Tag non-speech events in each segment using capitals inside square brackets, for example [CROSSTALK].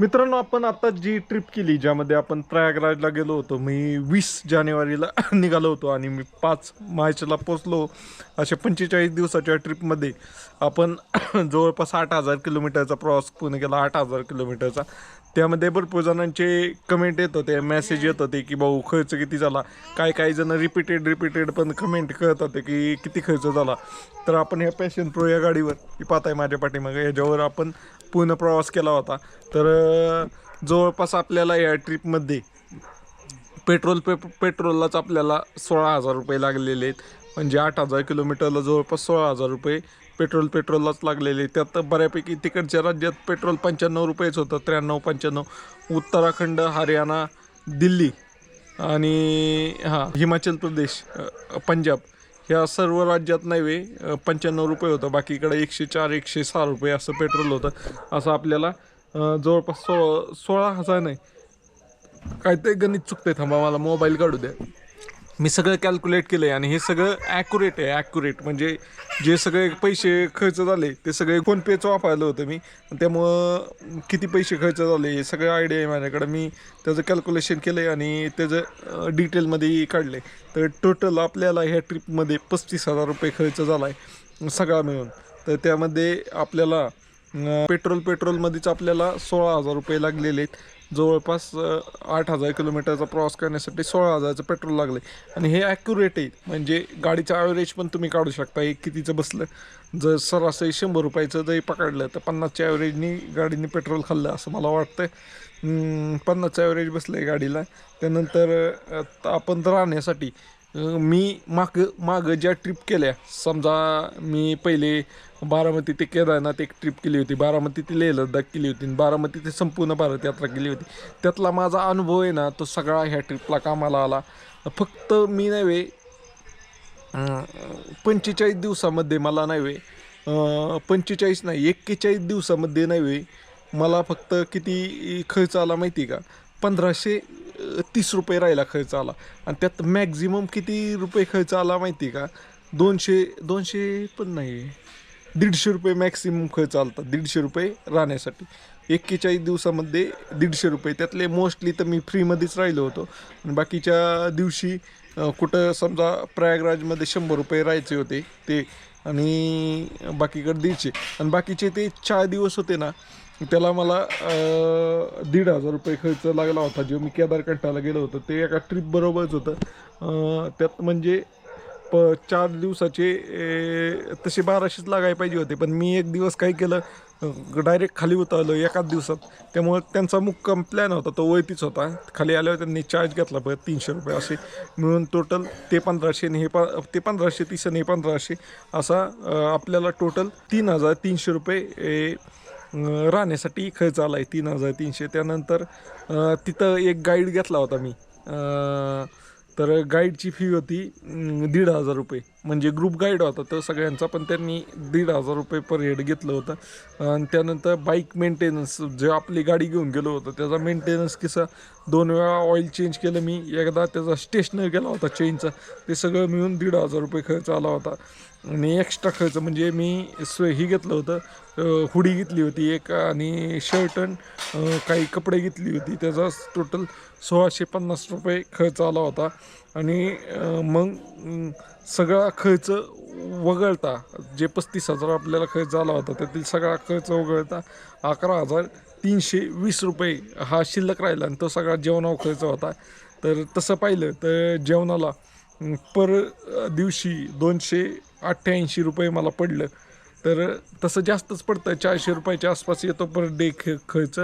मित्रांनो आपण आता जी ट्रिप केली ज्यामध्ये आपण प्रयागराजला गेलो होतो मी वीस जानेवारीला [LAUGHS] निघालो होतो आणि मी पाच मार्चला पोचलो अशा पंचेचाळीस दिवसाच्या ट्रिपमध्ये आपण [CLEARS THROAT] जवळपास आठ हजार किलोमीटरचा प्रवास पूर्ण केला आठ हजार किलोमीटरचा. त्यामध्ये भरपूर जणांचे कमेंट येत होते मेसेज येत होते की भाऊ खर्च किती झाला? काय काही जण रिपीटेड रिपीटेड पण कमेंट करत होते की किती खर्च झाला? तर आपण ह्या पॅशन प्रो या गाडीवर की पाहताय माझ्या पाठीमागे. याच्यावर आपण पूर्ण प्रवास केला होता. तर जवळपास आपल्याला या ट्रिपमध्ये पेट्रोल पे पेट्रोललाच आपल्याला सोळा हजार रुपये लागलेले आहेत. म्हणजे आठ हजार किलोमीटरला जवळपास सोळा हजार रुपये पेट्रोल पेट्रोललाच लागलेले आहेत. त्यात बऱ्यापैकी तिकडच्या राज्यात पेट्रोल पंच्याण्णव रुपयेच होतं त्र्याण्णव पंच्याण्णव. उत्तराखंड हरियाणा दिल्ली आणि हां हिमाचल प्रदेश पंजाब. ह्या सर्व राज्यात नव्हे पंच्याण्णव रुपये होतं. बाकीकडे एकशे चार एकशे सहा रुपये असं पेट्रोल होतं. असं आपल्याला जवळपास सो सोळा हजार नाही. काहीतरी गणित चुकतंय थांबा मला मोबाईल काढू द्या. मी सगळं कॅल्क्युलेट केलं आहे आणि हे सगळं ॲक्युरेट आहे ॲक्युरेट म्हणजे जे सगळे पैसे खर्च झाले ते सगळे फोनपेचं वापरलं होतं मी. त्यामुळं किती पैसे खर्च झाले हे सगळं आयडिया आहे माझ्याकडे. मी त्याचं कॅल्क्युलेशन केलं आहे आणि त्याचं डिटेलमध्ये काढले तर टोटल आपल्याला ह्या ट्रिपमध्ये पस्तीस हजार रुपये खर्च झाला आहे सगळा मिळून. तर त्यामध्ये आपल्याला पेट्रोल पेट्रोलमध्येच आपल्याला सोळा हजार रुपये लागलेले आहेत. जवळपास आठ हजार किलोमीटरचा प्रवास करण्यासाठी सोळा हजारचं पेट्रोल लागले आणि हे ॲक्युरेट आहे. म्हणजे गाडीचं ॲव्हरेज पण तुम्ही काढू शकता. एक कितीचं बसलं जर सरासरी शंभर रुपयाचं जरी पकडलं तर पन्नासच्या ॲव्हरेजनी गाडीने पेट्रोल खाल्लं असं मला वाटतं पन्नासचं ॲव्हरेज बसलं आहे गाडीला. त्यानंतर आपण राहण्यासाठी मी माग मागं ज्या ट्रिप केल्या समजा मी पहिले बारामती ते केदारनाथ एक ट्रिप केली होती. बारामती ते लेह लडाख केली होती. आणि बारामती ते संपूर्ण भारत यात्रा केली होती. त्यातला माझा अनुभव आहे ना तो सगळा ह्या ट्रिपला कामाला आला. फक्त मी नव्हे पंचेचाळीस दिवसामध्ये मला नव्हे पंचेचाळीस नाही एक्केचाळीस दिवसामध्ये नव्हे मला फक्त किती खर्च आला माहिती का? पंधराशे तीस रुपये राहिला खर्च आला. आणि त्यात मॅक्झिमम किती रुपये खर्च आला माहिती का? दोनशे दोनशे पण नाही. दीडशे रुपये मॅक्सिमम खर्च आलता. दीडशे रुपये राहण्यासाठी. एक्केचाळीस दिवसामध्ये दीडशे रुपये. त्यातले मोस्टली तर मी फ्रीमध्येच राहिलो होतो. आणि बाकीच्या दिवशी कुठं समजा प्रयागराजमध्ये शंभर रुपये राहायचे होते ते आणि बाकीकडे दीडशे. आणि बाकीचे ते चार दिवस होते ना त्याला मला दीड हजार रुपये खर्च लागला होता. जेव्हा मी केदारकंठाला गेलो होतो ते एका ट्रिप बरोबरच होतं. त्यात म्हणजे प चार दिवसाचे तसे बाराशेच लागायला पाहिजे होते. पण मी एक दिवस काय केलं डायरेक्ट खाली उतरलो एकाच दिवसात. त्यामुळे त्यांचा मुक्काम प्लॅन होता तो वळतीच होता. खाली आल्यावर त्यांनी चार्ज घेतला परत तीनशे रुपये असे. मिळून टोटल ते पंधराशे आणि हे पा ते पंधराशे तीस आणि हे पंधराशे असा आपल्याला टोटल तीन हजार तीनशे रुपये राहण्यासाठी खर्च आला आहे तीन हजार तीनशे. त्यानंतर तिथं एक गाईड घेतला होता मी. तर गाईडची फी होती दीड हजार रुपये. म्हणजे ग्रुप गाईड होता तर सगळ्यांचा पण त्यांनी दीड हजार रुपये पर हेड घेतलं होतं. आणि त्यानंतर बाईक मेंटेनन्स जे आपली गाडी घेऊन गेलो होतो त्याचा मेंटेनन्स कसा दोन वेळा ऑइल चेंज केलं मी. एकदा त्याचा स्टेशनर केला होता चेनचा ते सगळं मिळून दीड हजार रुपये खर्च आला होता. आणि एक्स्ट्रा खर्च म्हणजे मी स्व ही घेतलं होतं. हुडी घेतली होती एक आणि शर्ट आणि काही कपडे घेतली होती. त्याचा टोटल सोळाशे पन्नास रुपये खर्च आला होता. आणि मग सगळा खर्च वगळता जे पस्तीस हजार आपल्याला खर्च आला होता त्यातील सगळा खर्च वगळता अकरा हजार तीनशे वीस रुपये हा शिल्लक राहिला आणि तो सगळा जेवणावर खर्च होता. तर तसं पाहिलं तर जेवणाला पर दिवशी दोनशे अठ्ठ्याऐंशी रुपये मला पडलं. तर तसं जास्तच पडतं. चारशे रुपयाच्या आसपास येतो पर डे ख खर्च.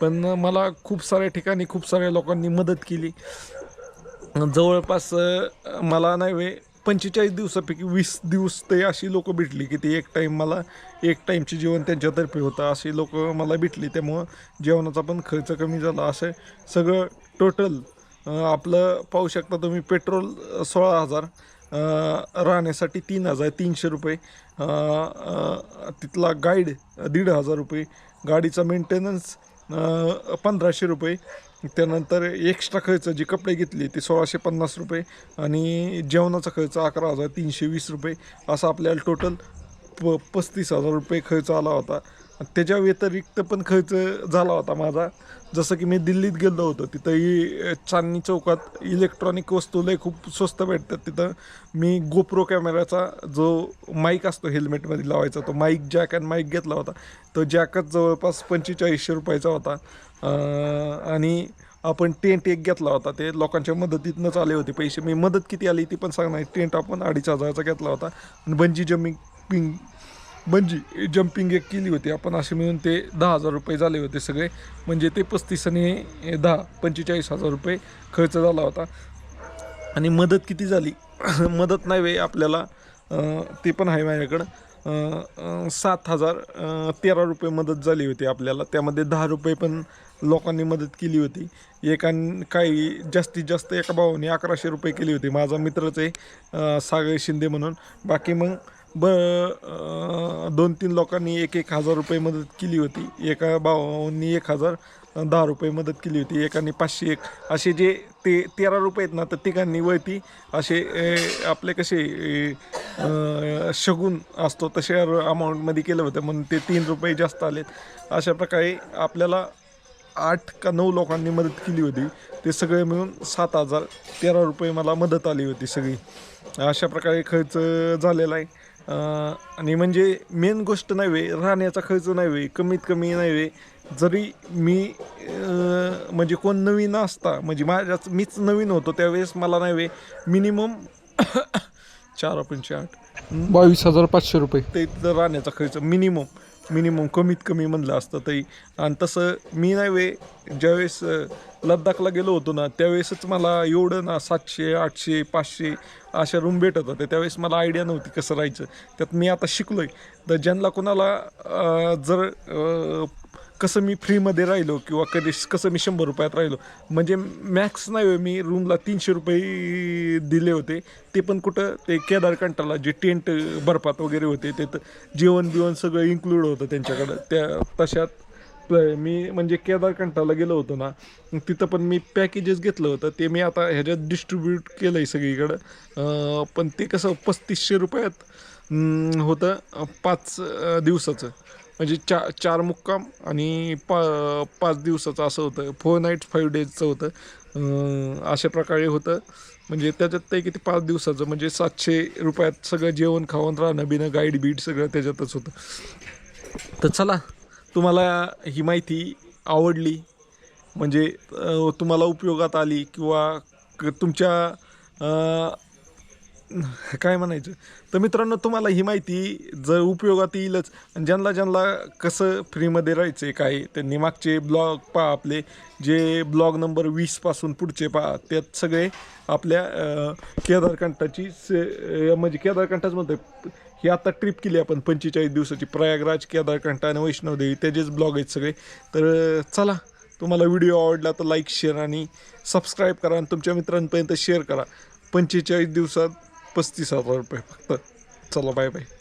पण मला खूप साऱ्या ठिकाणी खूप साऱ्या लोकांनी मदत केली. जवळपास मला नाही पंचेचाळीस दिवसापैकी वीस दिवस ते अशी लोकं भेटली की ते एक टाईम मला एक टाईमचे जेवण त्यांच्यातर्फे होतं. अशी लोक मला भेटली. त्यामुळं जेवणाचा पण खर्च कमी झाला. असं सगळं टोटल आपलं पाहू शकता तुम्ही पेट्रोल सोळा हजार. राहण्यासाठी तीन हजार तीनशे रुपये. तिथला गाईड दीड हजार रुपये. गाडीचा मेंटेनन्स पंधराशे रुपये. त्यानंतर एक्स्ट्रा खर्च जे कपडे घेतली ते सोळाशे पन्नास रुपये आणि जेवणाचा खर्च अकरा हजार तीनशे वीस रुपये. असा आपल्याला टोटल प पस्तीस हजार रुपये खर्च आला होता. त्याच्या व्यतिरिक्त पण खर्च झाला होता माझा. जसं की मी दिल्लीत गेलो होतो तिथंही चांदनी चांदणी चौकात इलेक्ट्रॉनिक वस्तू लय खूप स्वस्त भेटतात तिथं. मी गोप्रो कॅमेराचा जो माईक असतो हेल्मेटमध्ये लावायचा तो माईक जॅक अँड माईक घेतला होता. तो जॅकच जवळपास पंचेचाळीसशे रुपयाचा होता. आणि आपण टेंट एक घेतला होता ते लोकांच्या मदतीतनंच आले होते. पैसे मी मदत किती आली ती पण सांगणार टेंट आपण अडीच हजाराचा घेतला होता. आणि बंजी जम्पिंग पिंग म्हणजे बंजी जम्पिंग एक केली होती. आपण असे मिळून ते दहा हजार रुपये झाले होते सगळे. म्हणजे ते पस्तीस आणि दहा पंचेचाळीस हजार रुपये खर्च झाला होता. आणि मदत किती झाली? [COUGHS] मदत नाही वे आपल्याला ते पण आहे माझ्याकडं. सात हजार तेरा रुपये मदत झाली होती आपल्याला. त्यामध्ये दहा रुपये पण लोकांनी मदत केली होती. एकान काही जास्तीत जास्त एका भावाने अकराशे रुपये केली होती. माझा मित्रच आहे सागर शिंदे म्हणून. बाकी मग ब दोन तीन लोकांनी एक एक हजार रुपये मदत केली होती. एका भावांनी एक हजार दहा रुपये मदत केली होती. एकाने पाचशे एक. असे जे ते तेरा रुपये आहेत ना तर तिघांनी वळती. असे आपले कसे अं, शगुन असतो तसे अमाऊंटमध्ये केलं होतं म्हणून ते तीन रुपये जास्त आलेत. अशा प्रकारे आपल्याला आठ का नऊ लोकांनी मदत केली होती. ते सगळे मिळून सात हजार तेरा रुपये मला मदत आली होती सगळी. अशा प्रकारे खर्च झालेला आहे. आणि म्हणजे मेन गोष्ट नाही वे राहण्याचा खर्च नाही वे कमीत कमी नाही वे जरी मी म्हणजे कोण नवीन असता म्हणजे माझ्याच मीच नवीन होतो त्यावेळेस मला नाही वे मिनिमम चार पंचे आठ. बावीस हजार पाचशे रुपये. ते इथं राहण्याचा खर्च मिनिमम मिनिमम कमीत कमी म्हणलं असतं तरी. आणि तसं मी नाही वे ज्यावेळेस लद्दाखला गेलो होतो ना त्यावेळेसच मला एवढं ना सातशे आठशे पाचशे अशा रूम भेटत होत्या त्यावेळेस मला आयडिया नव्हती कसं राहायचं. त्यात मी आता शिकलो आहे तर ज्यांना कोणाला जर कसं मी फ्रीमध्ये राहिलो किंवा कधी कसं मी शंभर रुपयात राहिलो म्हणजे मॅक्स नाही मी रूमला तीनशे रुपये दिले होते. ते पण कुठं ते केदारकंठाला जे टेंट बर्फात वगैरे होते ते तर जेवण बिवण सगळं इन्क्लूड होतं त्यांच्याकडं. त्या तशात मी म्हणजे केदारकंठाला गेलो होतो ना तिथं पण मी पॅकेजेस घेतलं होतं. ते मी आता ह्याच्यात डिस्ट्रीब्यूट केलं आहे सगळीकडं पण ते कसं पस्तीसशे रुपयात होतं पाच दिवसाचं. म्हणजे चा चार मुक्काम आणि पा पाच दिवसाचं असं होतं. फोर नाईट फाईव्ह डेजचं होतं. अशा प्रकारे होतं. म्हणजे त्याच्यात ते किती पाच दिवसाचं म्हणजे सातशे रुपयात सगळं जेवण खावण राहणं बिणं गाईड बीड सगळं त्याच्यातच होतं. तर चला तुम्हाला ही माहिती आवडली म्हणजे तुम्हाला उपयोगात आली किंवा क- तुमच्या काय म्हणायचं? तर मित्रांनो तुम्हाला ही माहिती जर उपयोगात येईलच आणि ज्यांना ज्यांना कसं फ्रीमध्ये राहायचं आहे काय त्यांनी मागचे ब्लॉग पहा आपले जे ब्लॉग नंबर वीसपासून पुढचे पहा त्यात सगळे आपल्या केदारकंठाची से म्हणजे केदारकंठाच म्हणतो ही आता ट्रिप केली आपण पंचेचाळीस दिवसाची. प्रयागराज केदारकंठ आणि वैष्णवदेवी त्याचेच ब्लॉग आहेत सगळे. तर चला तुम्हाला व्हिडिओ आवडला तर लाईक शेअर आणि सबस्क्राईब करा आणि तुमच्या मित्रांपर्यंत शेअर करा. पंचेचाळीस दिवसात पस्तीस हजार रुपये. फक्त चला बाय बाय